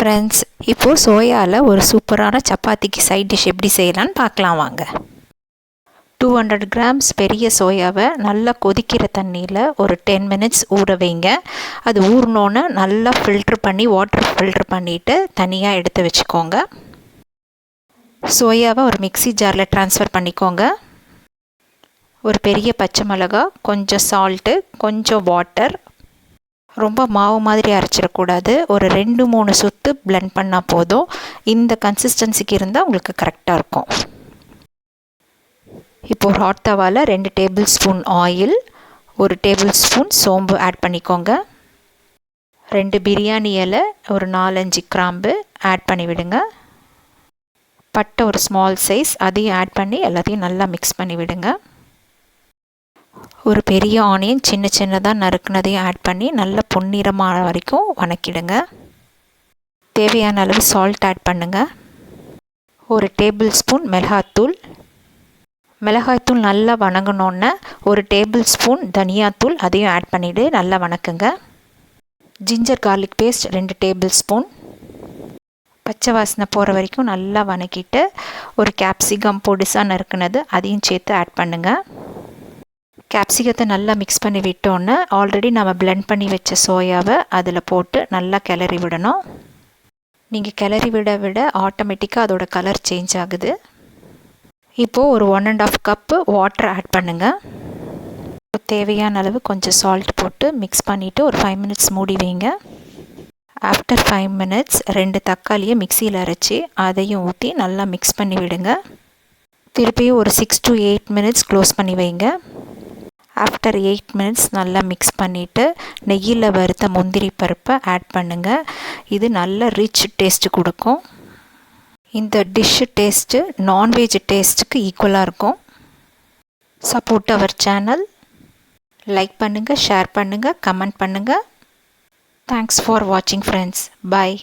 Friends இப்போது சோயாவில் ஒரு சூப்பரான சப்பாத்திக்கு சைட் டிஷ் எப்படி செய்யலான்னு பார்க்கலாம் வாங்க. டூ ஹண்ட்ரட் கிராம்ஸ் பெரிய சோயாவை நல்லா கொதிக்கிற தண்ணியில் ஒரு டென் மினிட்ஸ் ஊற வைங்க. அது ஊறினோன்னு நல்லா ஃபில்ட்ரு பண்ணி வாட்டர் ஃபில்ட்ரு பண்ணிவிட்டு தனியாக எடுத்து வச்சுக்கோங்க. சோயாவை ஒரு மிக்சி ஜாரில் ட்ரான்ஸ்ஃபர் பண்ணிக்கோங்க. ஒரு பெரிய பச்சை மிளகா கொஞ்சம் சால்ட்டு கொஞ்சம் வாட்டர் ரொம்ப மாவு மாதிரி அரைச்சிடக்கூடாது. ஒரு ரெண்டு மூணு சுத்து பிளெண்ட் பண்ணால் போதும். இந்த கன்சிஸ்டன்சிக்கு இருந்தால் உங்களுக்கு கரெக்டாக இருக்கும். இப்போது ஒரு ஹாட் தவாவில் ரெண்டு டேபிள் ஸ்பூன் ஆயில் ஒரு டேபிள் ஸ்பூன் சோம்பு ஆட் பண்ணிக்கோங்க. ரெண்டு பிரியாணி இலை ஒரு நாலஞ்சு கிராம்பு ஆட் பண்ணி விடுங்க பட்டை ஒரு ஸ்மால் சைஸ் அதையும் ஆட் பண்ணி எல்லாத்தையும் நல்லா மிக்ஸ் பண்ணி விடுங்க ஒரு பெரிய ஆனியன் சின்ன சின்னதாக நறுக்குனதையும் ஆட் பண்ணி நல்லா பொன்னிறமான வரைக்கும் வணக்கிடுங்க. தேவையான அளவு சால்ட் ஆட் பண்ணுங்கள் ஒரு டேபிள் ஸ்பூன் மிளகாத்தூள். மிளகாய்த்தூள் நல்லா வணங்கினோன்னே ஒரு டேபிள் ஸ்பூன் தனியாத்தூள் அதையும் ஆட் பண்ணிவிட்டு நல்லா வணக்குங்க. ஜிஞ்சர் கார்லிக் பேஸ்ட் ரெண்டு டேபிள் ஸ்பூன் பச்சை வாசனை போகிற வரைக்கும் நல்லா வணக்கிட்டு ஒரு கேப்சிகம் பொடிசாக நறுக்குனது அதையும் சேர்த்து ஆட் பண்ணுங்கள் கேப்சிகத்தை நல்லா மிக்ஸ் பண்ணி விட்டோன்னே ஆல்ரெடி நம்ம பிளெண்ட் பண்ணி வச்ச சோயாவை அதில் போட்டு நல்லா கிளறி விடணும். நீங்கள் கிளறி விட விட ஆட்டோமேட்டிக்காக அதோட கலர் சேஞ்ச் ஆகுது. இப்போது ஒரு one and half cup water add பண்ணுங்கள் தேவையான அளவு கொஞ்சம் சால்ட் போட்டு மிக்ஸ் பண்ணிவிட்டு ஒரு ஃபைவ் மினிட்ஸ் மூடி வைங்க. ஆஃப்டர் ஃபைவ் மினிட்ஸ் ரெண்டு தக்காளியை மிக்சியில் அரைச்சி அதையும் ஊற்றி நல்லா மிக்ஸ் பண்ணி விடுங்க. திருப்பியும் ஒரு six to eight minutes close பண்ணி வைங்க. ஆஃப்டர் எயிட் மினிட்ஸ் நல்லா மிக்ஸ் பண்ணிவிட்டு நெய்யில் வறுத்த முந்திரி பருப்பை ஆட் பண்ணுங்கள் இது நல்ல ரிச் டேஸ்ட்டு கொடுக்கும். இந்த டிஷ்ஷு டேஸ்ட்டு நான்வெஜ் டேஸ்ட்டுக்கு ஈக்குவலாக இருக்கும். சப்போர்ட் அவர் சேனல் லைக் பண்ணுங்கள் ஷேர் பண்ணுங்கள் கமெண்ட் பண்ணுங்கள் தேங்க்ஸ் ஃபார் வாட்சிங் ஃப்ரெண்ட்ஸ் பாய்